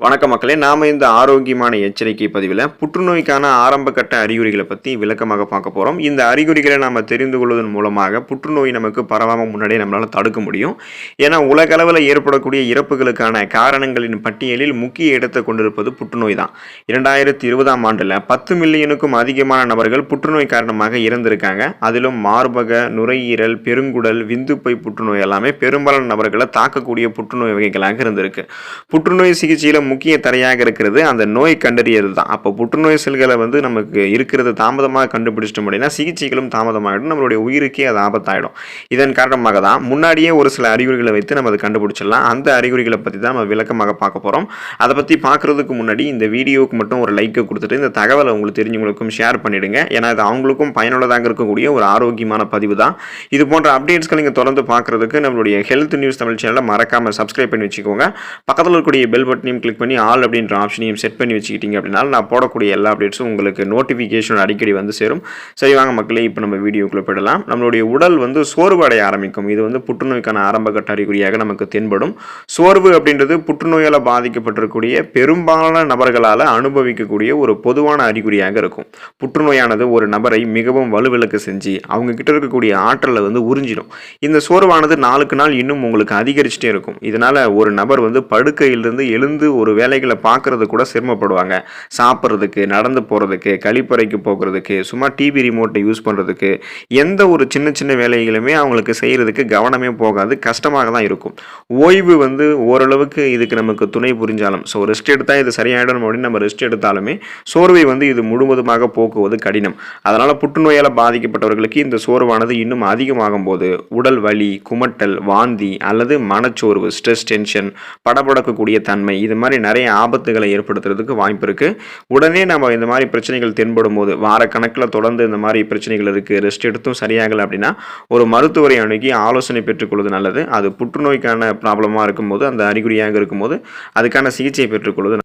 வணக்க மக்களே நாம இந்த ஆரோக்கியமான எச்சரிக்கை பதிவில் புற்றுநோய்க்கான ஆரம்ப கட்ட அறிகுறிகளை பற்றி விளக்கமாக பார்க்க போகிறோம் இந்த அறிகுறிகளை நாம் தெரிந்து கொள்வதன் மூலமாக புற்றுநோய் நமக்கு பரவாமல் முன்னாடியே நம்மளால் தடுக்க முடியும். ஏன்னா உலகளவில் ஏற்படக்கூடிய இறப்புகளுக்கான காரணங்களின் பட்டியலில் முக்கிய இடத்தை கொண்டிருப்பது புற்றுநோய் தான். இரண்டாயிரத்தி இருபதாம் ஆண்டில் பத்து மில்லியனுக்கும் அதிகமான நபர்கள் புற்றுநோய் காரணமாக இறந்திருக்காங்க. அதிலும் மார்பக நுரையீரல் பெருங்குடல் விந்துப்பை புற்றுநோய் எல்லாமே பெரும்பாலான நபர்களை தாக்கக்கூடிய புற்றுநோய் வகைகளாக இருந்திருக்கு. புற்றுநோய் சிகிச்சையில் முக்கிய தடையாக இருக்கிறது. அந்த நோய் கண்டறியது தான் அப்போ புற்றுநோய் செல்களை வந்து நமக்கு இருக்கிறது தாமதமாக கண்டுபிடிச்சிட்டோம் அப்படின்னா சிகிச்சைகளும் தாமதமாகிடும் நம்மளுடைய உயிருக்கே அது ஆபத்தாயிடும். இதன் காரணமாக தான் முன்னாடியே ஒரு சில அறிகுறிகளை வைத்து நம்ம அதை கண்டுபிடிச்சிடலாம். அந்த அறிகுறிகளை பற்றி தான் நம்ம விளக்கமாக பார்க்க போகிறோம் அதை பற்றி பார்க்குறதுக்கு முன்னாடி இந்த வீடியோவுக்கு மட்டும் ஒரு லைக்கை கொடுத்துட்டு இந்த தகவலை உங்களுக்கு தெரிஞ்சவங்களுக்கும் ஷேர் பண்ணிவிடுங்க ஏன்னா இது அவங்களுக்கும் பயனுள்ளதாக இருக்கக்கூடிய ஒரு ஆரோக்கியமான பதிவு தான். இது போன்ற அப்டேட்ஸ்களை நீங்கள் தொடர்ந்து பார்க்குறதுக்கு நம்மளுடைய ஹெல்த் நியூஸ் தமிழ் சேனலை மறக்காமல் சப்ஸ்கிரைப் பண்ணி வச்சுக்கோங்க. பக்கத்தில் இருக்கக்கூடிய பெல் பட்டனையும் கிளிக் பண்ணி ஆல் அப்படின்ற ஆப்ஷனையும் செட் பண்ணி வச்சுக்கிட்டீங்க அப்படின்னா நான் போடக்கூடிய எல்லா அப்டேட்ஸும் உங்களுக்கு நோட்டிஃபிகேஷன் அடிக்கடி வந்து சேரும். சரி வாங்க மக்களே இப்போ நம்ம வீடியோக்குள்ளே போயிடலாம். நம்மளுடைய உடல் வந்து சோர்வடைய ஆரம்பிக்கும். இது வந்து புற்றுநோய்க்கான ஆரம்ப கட்ட அறிகுறியாக நமக்கு தென்படும். சோர்வு அப்படின்றது புற்றுநோயால் பாதிக்கப்பட்டிருக்கக்கூடிய பெரும்பாலான நபர்களால் அனுபவிக்கக்கூடிய ஒரு பொதுவான அறிகுறியாக இருக்கும். புற்றுநோயானது ஒரு நபரை மிகவும் வலுவிலக்கு செஞ்சு அவங்க கிட்ட இருக்கக்கூடிய ஆற்றலை வந்து உறிஞ்சிடும். இந்த சோர்வானது நாளுக்கு நாள் இன்னும் உங்களுக்கு அதிகரிச்சுட்டே இருக்கும். இதனால் ஒரு நபர் வந்து படுக்கையிலிருந்து எழுந்து ஒரு வேலைகளை பார்க்கறது கூட சிரமப்படுவாங்க. சாப்பிட்றதுக்கு நடந்து போகிறதுக்கு கழிப்பறைக்கு போகிறதுக்கு சும்மா டிவி ரிமோட்டை யூஸ் பண்ணுறதுக்கு எந்த ஒரு சின்ன சின்ன வேலைகளுமே அவங்களுக்கு செய்கிறதுக்கு கவனமே போகாது கஷ்டமாக தான் இருக்கும். ஓய்வு வந்து ஓரளவுக்கு இதுக்கு நமக்கு துணை புரிஞ்சாலும் ஸோ ரெஸ்ட் எடுத்தால் இது சரியாயிடும் அப்படின்னு நம்ம ரெஸ்ட் எடுத்தாலுமே சோர்வை வந்து இது முழுவதுமாக போக்குவது கடினம். அதனால் புற்றுநோயால் பாதிக்கப்பட்டவர்களுக்கு இந்த சோர்வானது இன்னும் அதிகமாகும் போது உடல் வலி குமட்டல் வாந்தி அல்லது மனச்சோர்வு ஸ்ட்ரெஸ் டென்ஷன் படபடக்கக்கூடிய தன்மை இது மாதிரி நிறைய ஆபத்துகளை ஏற்படுத்துறதுக்கு வாய்ப்பு இருக்குது உடனே நம்ம இந்த மாதிரி பிரச்சனைகள் தென்படும் போது வாரக்கணக்கில் தொடர்ந்து இந்த மாதிரி பிரச்சனைகள் இருக்குது ரெஸ்ட் எடுத்தும் சரியாகலை அப்படின்னா ஒரு மருத்துவரை அணுகி ஆலோசனை பெற்றுக்கொள்வது நல்லது. அது புற்றுநோய்க்கான ப்ராப்ளமாக இருக்கும்போது அந்த அறிகுறியாக இருக்கும்போது அதுக்கான சிகிச்சை பெற்றுக்கொள்வது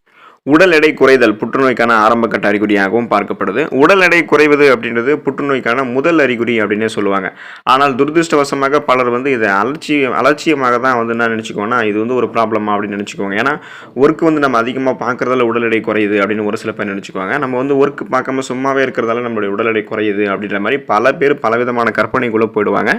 உடல் எடை குறைதல் புற்றுநோய்க்கான ஆரம்ப கட்ட அறிகுறியாகவும் பார்க்கப்படுது. உடல் எடை குறைவது அப்படின்றது புற்றுநோய்க்கான முதல் அறிகுறி அப்படின்னே சொல்லுவாங்க. ஆனால் துரதிருஷ்டவசமாக பலர் வந்து இதை அலட்சியம் அலட்சியமாக தான் வந்து என்ன நினச்சிக்கோன்னா இது வந்து ஒரு ப்ராப்ளமா அப்படின்னு நினச்சிக்கோங்க ஏன்னா ஒர்க் வந்து நம்ம அதிகமாக பார்க்குறதால உடல் எடை குறையுது அப்படின்னு ஒரு சில பேர் நினச்சிக்குவாங்க. நம்ம வந்து ஒர்க் பார்க்காம சும்மாவே இருக்கிறதால நம்மளுடைய உடல் எடை குறையுது அப்படின்ற மாதிரி பல பேர் பலவிதமான கற்பனைக்குள்ளே போயிடுவாங்க.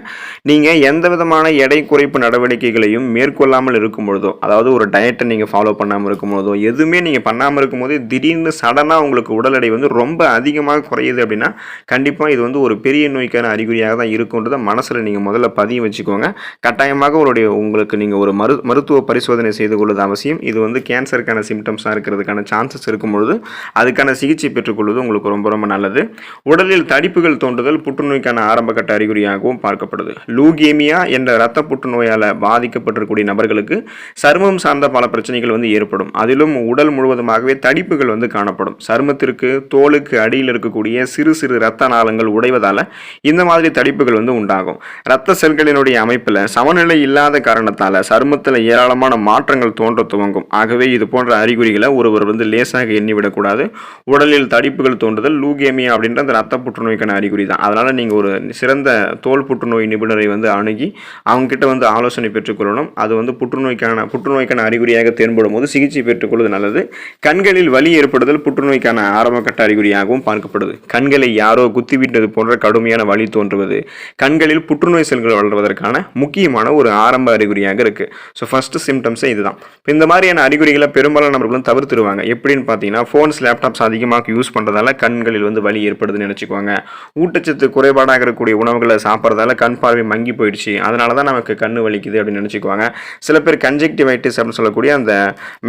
நீங்கள் எந்த விதமான எடை குறைப்பு நடவடிக்கைகளையும் மேற்கொள்ளாமல் இருக்கும் பொழுதோ அதாவது ஒரு டயட்டை நீங்கள் ஃபாலோ பண்ணாமல் இருக்கும் பொழுதோ எதுவுமே நீங்கள் பண்ணாமல் இருக்கும்போது திடீர்னு சடனாக உங்களுக்கு உடல் எடை வந்து ரொம்ப அதிகமாக குறையுது அப்படின்னா கண்டிப்பாக இது வந்து ஒரு பெரிய நோய்க்கான அறிகுறியாக தான் இருக்குன்றதை மனசில் நீங்கள் முதல்ல பதிய வச்சுக்கோங்க. கட்டாயமாக உங்களுடைய உங்களுக்கு நீங்கள் ஒரு மரு மருத்துவ பரிசோதனை செய்து கொள்வது அவசியம். இது வந்து கேன்சருக்கான சிம்டம்ஸாக இருக்கிறதுக்கான சான்சஸ் இருக்கும் பொழுது அதுக்கான சிகிச்சை பெற்றுக்கொள்வது உங்களுக்கு ரொம்ப ரொம்ப நல்லது. உடலில் தடிப்புகள் தோன்றுதல் புற்றுநோய்க்கான ஆரம்பகட்ட அறிகுறியாகவும் பார்க்கப்படுது. லூகேமியா என்ற இரத்த புற்றுநோயால் பாதிக்கப்பட்டிருக்கக்கூடிய நபர்களுக்கு சருமம் சார்ந்த பல பிரச்சனைகள் வந்து ஏற்படும். அதிலும் உடல் முழுவதும் காரணமாகவே தடிப்புகள் வந்து காணப்படும். சருமத்திற்கு தோலுக்கு அடியில் இருக்கக்கூடிய சிறு சிறு இரத்த நாளங்கள் உடைவதால் இந்த மாதிரி தடிப்புகள் வந்து உண்டாகும். இரத்த செல்களினுடைய அமைப்பில் சமநிலை இல்லாத காரணத்தால் சருமத்தில் ஏராளமான மாற்றங்கள் தோன்ற துவங்கும். ஆகவே இது போன்ற அறிகுறிகளை ஒருவர் வந்து லேசாக எண்ணிவிடக்கூடாது. உடலில் தடிப்புகள் தோன்றுதல் லூகேமியா அப்படின்ற அந்த ரத்த புற்றுநோய்க்கான அறிகுறி தான் அதனால் நீங்கள் ஒரு சிறந்த தோல் புற்றுநோய் நிபுணரை வந்து அணுகி அவங்ககிட்ட வந்து ஆலோசனை பெற்றுக்கொள்ளணும் அது வந்து புற்றுநோய்க்கான புற்றுநோய்க்கான அறிகுறியாக தென்படும் போது சிகிச்சை பெற்றுக்கொள்வது நல்லது. கண்களில் வலி ஏற்படுதல் புற்றுநோய்க்கான ஆரம்பகட்ட அறிகுறியாகவும் பார்க்கப்படுது. கண்களை யாரோ குத்திவிட்டது போன்ற கடுமையான வலி தோன்றுவது கண்களில் புற்றுநோய் செல்கள் வளர்வதற்கான முக்கியமான ஒரு ஆரம்ப அறிகுறியாக இருக்குது ஸோ ஃபஸ்ட்டு சிம்டம்ஸே இதுதான். இப்போ இந்த மாதிரியான அறிகுறிகளை பெரும்பாலான நபர்களும் தவிர்த்துருவாங்க. எப்படின்னு பார்த்தீங்கன்னா ஃபோன்ஸ் லேப்டாப்ஸ் அதிகமாக யூஸ் பண்ணுறதால கண்களில் வந்து வலி ஏற்படுதுன்னு நினச்சிக்குவாங்க. ஊட்டச்சத்து குறைபாடாக இருக்கக்கூடிய உணவுகளை சாப்பிட்றதால கண் பார்வை மங்கி போயிடுச்சு. அதனால தான் நமக்கு கண்ணு வலிக்குது அப்படின்னு நினச்சிக்குவாங்க. சில பேர் கன்ஜெக்டிவைட்டிஸ் அப்படின்னு சொல்லக்கூடிய அந்த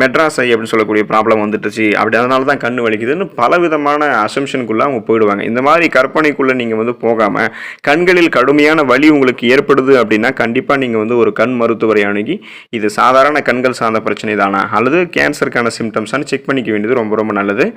மெட்ராஸ் ஐ அப்படின்னு சொல்லக்கூடிய ப்ராப்ளம் ப்ராப்ளம் வந்துட்டுச்சு. அப்படி அதனால தான் கண் வலிக்குதுன்னு பல விதமான அசம்ஷனுக்குள்ளே அவங்க போயிடுவாங்க. இந்த மாதிரி கற்பனைக்குள்ளே நீங்கள் வந்து போகாமல் கண்களில் கடுமையான வலி உங்களுக்கு ஏற்படுது அப்படின்னா கண்டிப்பாக நீங்கள் வந்து ஒரு கண் மருத்துவரை அணுகி இது சாதாரண கண்கள் சார்ந்த பிரச்சனை தானா? அல்லது கேன்சருக்கான சிம்டம்ஸானு செக் பண்ணிக்க வேண்டியது ரொம்ப ரொம்ப நல்லது.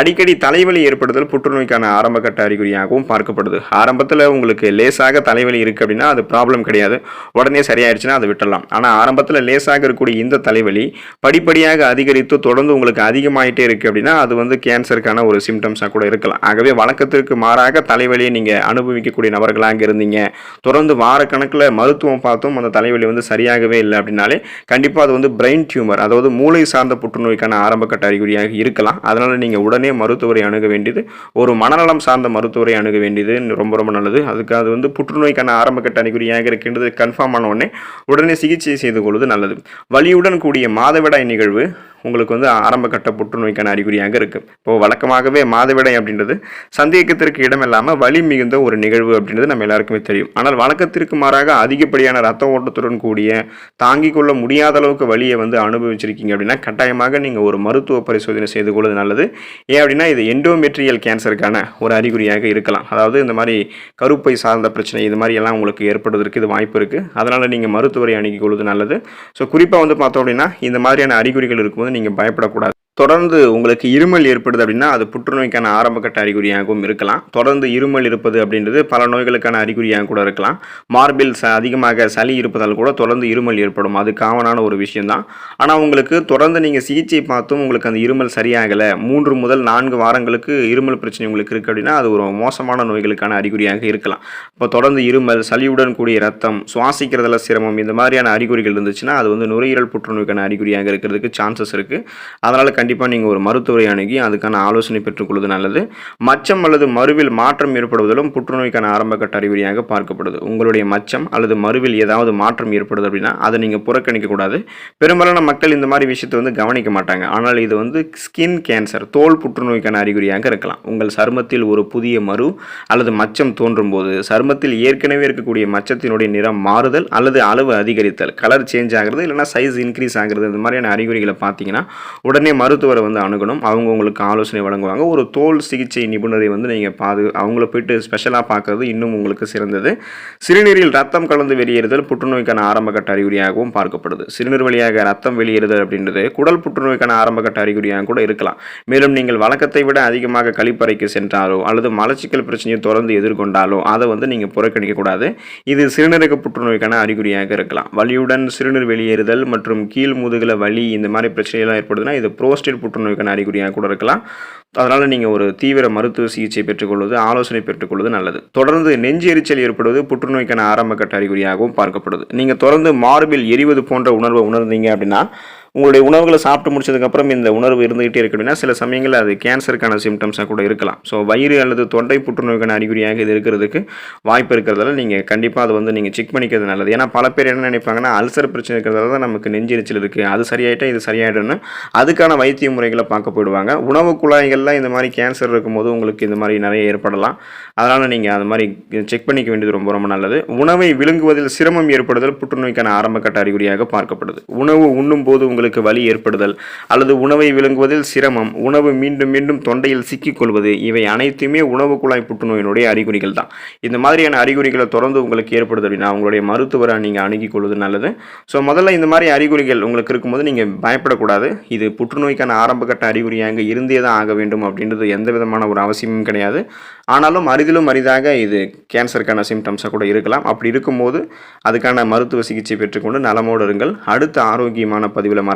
அடிக்கடி தலைவலி ஏற்படுதல் புற்றுநோய்க்கான ஆரம்ப கட்ட அறிகுறியாகவும் பார்க்கப்படுது. ஆரம்பத்தில் உங்களுக்கு லேசாக தலைவலி இருக்குது அப்படின்னா அது ப்ராப்ளம் கிடையாது. உடனே சரியாயிடுச்சுன்னா அதை விட்டுடலாம். ஆனால் ஆரம்பத்தில் லேசாக இருக்கக்கூடிய இந்த தலைவலி படிப்படியாக அதிகரித்து தொடர்ந்து உங்களுக்கு உங்களுக்கு அதிகமாயிட்டே இருக்குது அப்படின்னா அது வந்து கேன்சருக்கான ஒரு சிம்டம்ஸாக கூட இருக்கலாம். ஆகவே வழக்கத்திற்கு மாறாக தலைவலியை நீங்கள் அனுபவிக்கக்கூடிய நபர்களாக இருந்தீங்க. தொடர்ந்து வாரக்கணக்கில் மருத்துவம் பார்த்தும் அந்த தலைவலி வந்து சரியாகவே இல்லை அப்படின்னாலே கண்டிப்பாக அது வந்து பிரெயின் டியூமர் அதாவது மூளை சார்ந்த புற்றுநோய்க்கான ஆரம்பக்கட்ட அறிகுறியாக இருக்கலாம். அதனால் நீங்கள் உடனே மருத்துவரை அணுக வேண்டியது ஒரு மனநலம் சார்ந்த மருத்துவரை அணுக வேண்டியது ரொம்ப ரொம்ப நல்லது. அதுக்கு அது வந்து புற்றுநோய்க்கான ஆரம்பக்கட்ட அறிகுறியாக இருக்கின்றது கன்ஃபார்ம் ஆன உடனே உடனே சிகிச்சை செய்து கொள்வது நல்லது. வலியுடன் கூடிய மாதவிடாய் நிகழ்வு உங்களுக்கு வந்து ஆரம்பகட்ட புற்றுநோய்க்கான அறிகுறியாக இருக்குது இப்போது வழக்கமாகவே மாதவிடை அப்படின்றது சந்தேகத்திற்கு இடமில்லாமல் வலி மிகுந்த ஒரு நிகழ்வு அப்படின்றது நம்ம எல்லாருக்குமே தெரியும். ஆனால் வழக்கத்திற்கு மாறாக அதிகப்படியான ரத்த ஓட்டத்துடன் கூடிய தாங்கிக் கொள்ள முடியாத அளவுக்கு வலியை வந்து அனுபவிச்சிருக்கீங்க அப்படின்னா கட்டாயமாக நீங்கள் ஒரு மருத்துவ பரிசோதனை செய்து கொள்வது நல்லது. ஏன் அப்படின்னா இது எண்டோமெட்ரியல் கேன்சருக்கான ஒரு அறிகுறியாக இருக்கலாம். அதாவது இந்த மாதிரி கருப்பை சார்ந்த பிரச்சனை இது மாதிரி எல்லாம் உங்களுக்கு ஏற்படுவதற்கு இது வாய்ப்பு இருக்குது அதனால் நீங்கள் மருத்துவரை அணுகிக் கொள்வது நல்லது. ஸோ குறிப்பாக வந்து பார்த்தோம் அப்படின்னா இந்த மாதிரியான அறிகுறிகள் இருக்கும்போது நீங்கள் பயப்படக்கூடாது. தொடர்ந்து உங்களுக்கு இருமல் ஏற்படுது அப்படின்னா அது புற்றுநோய்க்கான ஆரம்பக்கட்ட அறிகுறியாகவும் இருக்கலாம். தொடர்ந்து இருமல் இருப்பது அப்படின்றது பல நோய்களுக்கான அறிகுறியாக கூட இருக்கலாம். மார்பில் ச அதிகமாக சளி இருப்பதால் கூட தொடர்ந்து இருமல் ஏற்படும். அது காமனான ஒரு விஷயம்தான். ஆனால் உங்களுக்கு தொடர்ந்து நீங்கள் சிகிச்சை பார்த்தும் உங்களுக்கு அந்த இருமல் சரியாகலை மூன்று முதல் நான்கு வாரங்களுக்கு இருமல் பிரச்சனை உங்களுக்கு இருக்குது அப்படின்னா அது ஒரு மோசமான நோய்களுக்கான அறிகுறியாக இருக்கலாம். இப்போ தொடர்ந்து இருமல் சளியுடன் கூடிய ரத்தம் சுவாசிக்கிறதுல சிரமம் இந்த மாதிரியான அறிகுறிகள் இருந்துச்சுன்னா அது வந்து நுரையீரல் புற்றுநோய்க்கான அறிகுறியாக இருக்கிறதுக்கு சான்சஸ் இருக்குது அதனால் கண்டிப்பாக நீங்கள் ஒரு மருத்துவரை அணுகி அதுக்கான ஆலோசனை பெற்றுக்கொள்வது நல்லது. மச்சம் அல்லது மருவில் மாற்றம் ஏற்படுவதிலும் புற்றுநோய்க்கான ஆரம்பகட்ட அறிகுறியாக பார்க்கப்படுது. உங்களுடைய மச்சம் அல்லது மருவில் ஏதாவது மாற்றம் ஏற்படுது அப்படின்னா அதை நீங்கள் புறக்கணிக்கக்கூடாது பெரும்பாலான மக்கள் இந்த மாதிரி விஷயத்தை வந்து கவனிக்க மாட்டாங்க. ஆனால் இது வந்து ஸ்கின் கேன்சர் தோல் புற்றுநோய்க்கான அறிகுறியாக இருக்கலாம். உங்கள் சருமத்தில் ஒரு புதிய மரு அல்லது மச்சம் தோன்றும் போது சருமத்தில் ஏற்கனவே இருக்கக்கூடிய மச்சத்தினுடைய நிறம் மாறுதல் அல்லது அளவு அதிகரித்தல் கலர் சேஞ்ச் ஆகிறது இல்லைனா சைஸ் இன்க்ரீஸ் ஆகிறது இந்த மாதிரியான அறிகுறிகளை பார்த்தீங்கன்னா உடனே மருத்துவரை வந்து அணுகணும். அவங்க உங்களுக்கு ஆலோசனை வழங்குவாங்க. ஒரு தோல் சிகிச்சை நிபுணரை வந்து நீங்கள் பாது அவங்கள போயிட்டு ஸ்பெஷலாக பார்க்கறது இன்னும் உங்களுக்கு சிறந்தது. சிறுநீரில் ரத்தம் கலந்து வெளியேறுதல் புற்றுநோய்க்கான ஆரம்பகட்ட அறிகுறியாகவும் பார்க்கப்படுது. சிறுநீர் வழியாக ரத்தம் வெளியேறுதல் அப்படின்றது குடல் புற்றுநோய்க்கான ஆரம்பகட்ட அறிகுறியாக கூட இருக்கலாம். மேலும் நீங்கள் வழக்கத்தை விட அதிகமாக கழிப்பறைக்கு சென்றாலோ அல்லது மலச்சிக்கல் பிரச்சனையை தொடர்ந்து எதிர்கொண்டாலோ அதை வந்து நீங்கள் புறக்கணிக்கக்கூடாது இது சிறுநீரக புற்றுநோய்க்கான அறிகுறியாக இருக்கலாம். வலியுடன் சிறுநீர் வெளியேறுதல் மற்றும் கீழ் முதுகில் வலி இந்த மாதிரி பிரச்சனைலாம் ஏற்படுதுன்னா இது புரோஸ்டேட் புற்றுநோய்க்கான அறிகுறியாக கூட இருக்கலாம். அதனால் நீங்கள் ஒரு தீவிர மருத்துவ சிகிச்சை பெற்றுக்கொள்வது ஆலோசனை பெற்றுக்கொள்வது நல்லது. தொடர்ந்து நெஞ்சு எரிச்சல் ஏற்படுவது புற்றுநோய்க்கான ஆரம்பகட்ட அறிகுறியாகவும் பார்க்கப்படுது. நீங்கள் தொடர்ந்து மார்பில் எரிவது போன்ற உணர்வை உணர்ந்தீங்க அப்படின்னா உங்களுடைய உணவுகளை சாப்பிட்டு முடிச்சதுக்கப்புறம் இந்த உணர்வு இருந்துகிட்டே இருக்கு அப்படின்னா சில சமயங்களில் அது கேன்சருக்கான சிம்டம்ஸாக கூட இருக்கலாம். ஸோ வயிறு அல்லது தொண்டை புற்றுநோய்க்கான அறிகுறியாக இது இருக்கிறதுக்கு வாய்ப்பு இருக்கிறதால நீங்கள் கண்டிப்பாக அதை வந்து நீங்கள் செக் பண்ணிக்கிறது நல்லது. ஏன்னா பல பேர் என்ன நினைப்பாங்கன்னா அல்சர் பிரச்சனை இருக்கிறதால தான் நமக்கு நெஞ்செரிச்சல் இருக்குது அது சரியாயிட்டா இது சரியாயிடும்னு அதுக்கான வைத்திய முறைகளை பார்க்க போயிடுவாங்க. உணவு குழாய்களில் இந்த மாதிரி கேன்சர் இருக்கும்போது உங்களுக்கு இந்த மாதிரி நிறைய ஏற்படலாம். அதனால் நீங்கள் அது மாதிரி செக் பண்ணிக்க வேண்டியது ரொம்ப ரொம்ப நல்லது. உணவை விழுங்குவதில் சிரமம் ஏற்படுதல் புற்றுநோய்க்கான ஆரம்பக்கட்ட அறிகுறியாக பார்க்கப்படுது. உணவு உண்ணும் போது உங்களுக்கு வலி ஏற்படுதல் அல்லது உணவை விழுங்குவதில் சிரமம். உணவு மீண்டும் மீண்டும் தொண்டையில் சிக்கிக்கொள்வது இவை அனைத்துமே உணவு குழாய் புற்றுநோயினுடைய அறிகுறிகள் தான். இந்த மாதிரியான அறிகுறிகளை தொடர்ந்து உங்களுக்கு ஏற்படுது அப்படின்னா உங்களுடைய மருத்துவரை நீங்கள் அணுகிக் கொள்வது நல்லது. ஸோ முதல்ல இந்த மாதிரி அறிகுறிகள் உங்களுக்கு இருக்கும்போது நீங்கள் பயப்படக்கூடாது. இது புற்றுநோய்க்கான ஆரம்பகட்ட அறிகுறியாக இருந்தே தான் ஆக வேண்டும் அப்படின்றது எந்த விதமான ஒரு அவசியமும் கிடையாது. ஆனாலும் அரிதிலும் அரிதாக இது கேன்சருக்கான சிம்டம்ஸாக கூட இருக்கலாம். அப்படி இருக்கும்போது அதுக்கான மருத்துவ சிகிச்சை பெற்றுக்கொண்டு நலமோடு இருங்கள். அடுத்த ஆரோக்கியமான பதிவில்